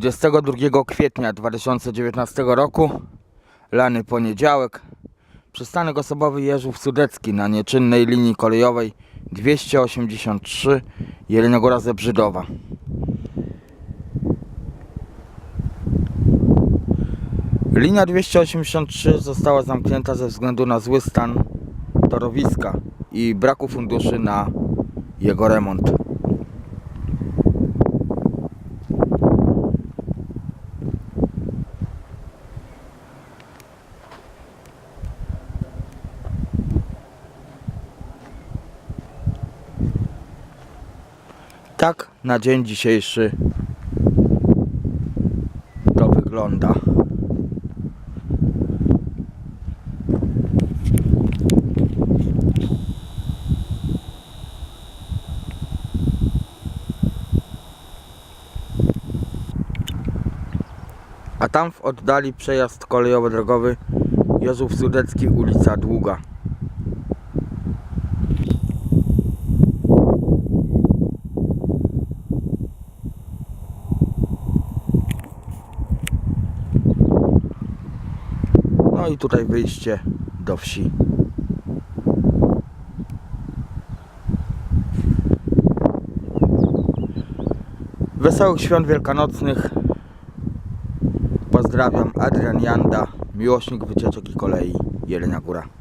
22 kwietnia 2019 roku, lany poniedziałek, przystanek osobowy Jeżów Sudecki na nieczynnej linii kolejowej 283 Jeleniogóra Zebrzydowa. Linia 283 została zamknięta ze względu na zły stan torowiska i braku funduszy na jego remont. Tak na dzień dzisiejszy to wygląda. A tam w oddali przejazd kolejowo-drogowy Jeżów Sudecki, ulica Długa. No i tutaj wyjście do wsi. Wesołych świąt wielkanocnych. Pozdrawiam Adrian Janda, miłośnik wycieczek i kolei Jelenia Góra.